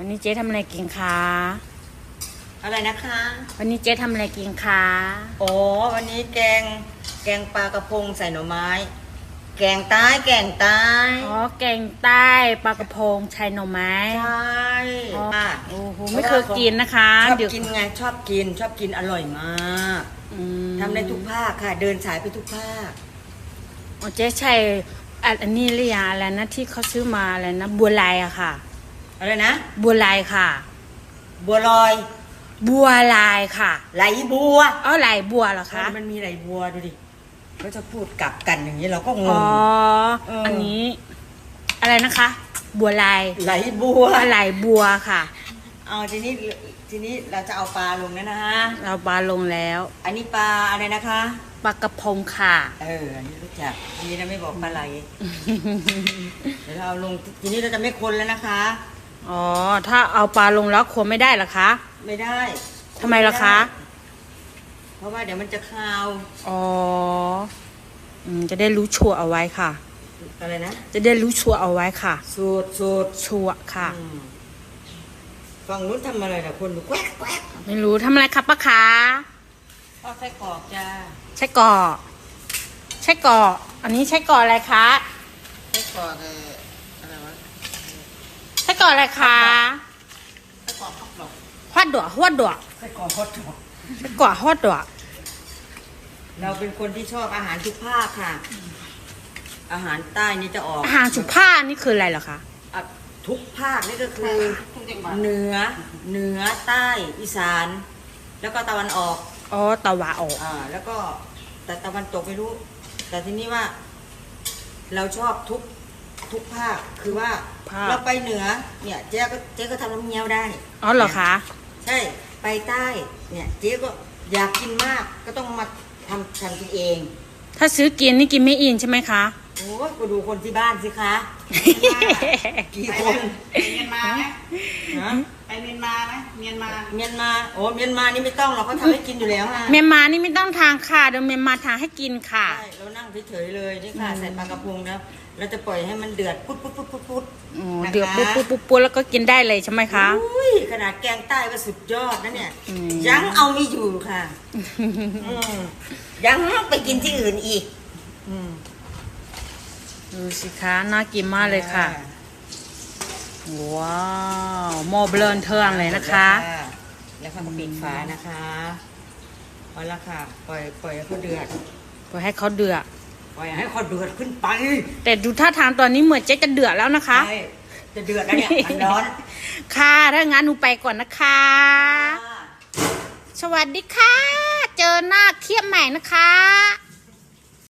วันนี้เจ๊ทำอะไรกินคะอะไรนะคะ วันนี้เจ๊ทำอะไรกินคะโอ้วันนี้แกงแกงปลากระพงใส่หน่อไม้ แกงใต้แกงใต้อ๋อแกงใต้ปลากระพงชายหน่อไม้ใช่อ๋ออะโอ้โหไม่เคยกินนะคะชอบเดี๋ยวกินไงชอบกินชอบกินอร่อยมากอืมทำได้ทุกภาคค่ะ เดินสายไปทุกภาค อ๋อเจ๊ใช่อันอันนี้เรียกอะไรนะที่เขาซื้อมาอะไรนะบัวลายอะค่ะ อะไรนะ บัวลายค่ะ บัวลอย บัวลายค่ะ ไหลบัวอ๋อลายบัวเหรอคะมันมีไหลบัวดูดิก็จะพูดกลับกันอย่างนี้เราก็งอ๋งอเอออัอันนี้ อะไรนะคะ บัวลาย ไหลบัวอะไรบัวค่ะเอาทีนี้ทีนี้เราจะเอาปลาลงแล้วนะฮะเราปลาลงแล้ว อันนี้ปลาอะไรนะคะปลากระพงค่ะ เอออันนี้รู้จักดีนะไม่บอกปลาไหลเดี๋ยวเราเอาลงทีนี้เราจะไม่คนแล้วนะคะ อ๋อ ถ้าเอาปลาลงแล้วควรไม่ได้เหรอคะ ไม่ได้ทำไมล่ะคะ เพราะว่าเดี๋ยวมันจะคาว อ๋ออืมจะได้รู้ชัวร์เอาไว้ค่ะ อะไรนะ จะได้รู้ชัวร์เอาไว้ค่ะ สูตรสูตรชัวร์ค่ะ อืมฝั่งนู้นทำอะไรนะคนดูแกวกแกวกไม่รู้ทำอะไรครับป้าคะทอดไส้กรอกจ้าใช่กอใช่กออันนี้ใช่กออะไรคะ ไส้กรอกเอออะไรวะ ใช่กออะไรคะไส้กรอกข้าวกรอกฮอดดัวฮอดดัวไส้กรอกฮอตดอกใช่กอฮอดดัวเราเป็นคนที่ชอบอาหารทุกภาคค่ะ อาหารใต้นี่จะออกอาหารสุภาพนี่คืออะไรเหรอคะอะทุกภาคนี่ก็คือ เหนือเหนือใต้อีสาน แล้วก็ตะวันออกอ๋อตะวาออกอ่าแล้วก็แต่ตะวันตกไม่รู้ แต่ทีนี้ว่า เราชอบทุก ทุกภาคคือว่าภาค เราไปเหนือเนี่ยเจ๊ก็เจ๊ก็ทำน้ำเงี้ยวได้ อ๋อเหรอคะ ใช่ไปใต้เนี่ยเจ๊ก็อยากกินมากก็ต้องมาทำทำกินเอง ถ้าซื้อกินนี่กินไม่อินใช่ไหมคะ โอ้ยก็ดูคนที่บ้านสิคะกี่คนไปเมียนมาไหมฮะไปเมียนมาไหมเมียนมาเมียนมาโอ้เมียนมานี่ไม่ต้องหรอกเขาทำให้กินอยู่แล้วค่ะเมียนมานี่ไม่ต้องทางค่ะเดี๋ยวเมียนมาทางให้กินค่ะ ใช่เรานั่งเฉยๆเลยนี่ค่ะใส่ปลากระพงแล้วเราจะปล่อยให้มันเดือดปุ๊ดปุ๊ดปุ๊ดปุ๊ดปุ๊ดอ๋อนะคะ เดือดปุ๊บปุ๊บปุ๊บปุ๊บแล้วก็กินได้เลยใช่ไหมคะอุ้ยขนาดแกงใต้ก็สุดยอดนะเนี่ยอืมยังเอาไม่อยู่ค่ะอืมยังไปกินที่อื่นอีกอืมดูสิคะน่ากินมากเลยค่ะ ว้าวหม้อเบลนเทิงเลยนะคะ แล้วก็ปิดฝานะคะพอละค่ะปล่อยปล่อยให้เขาเดือดพอให้เขาเดือดปล่อยให้เขาเดือดขึ้นไป แต่ดูท่าทางตอนนี้เหมือนเจ๊จะเดือดแล้วนะคะใช่ จะเดือดแล้วเนี่ยมันร้อนค่ะถ้างั้นหนูไปก่อนนะคะ สวัสดีค่ะ เจอหน้าเคียบใหม่นะคะ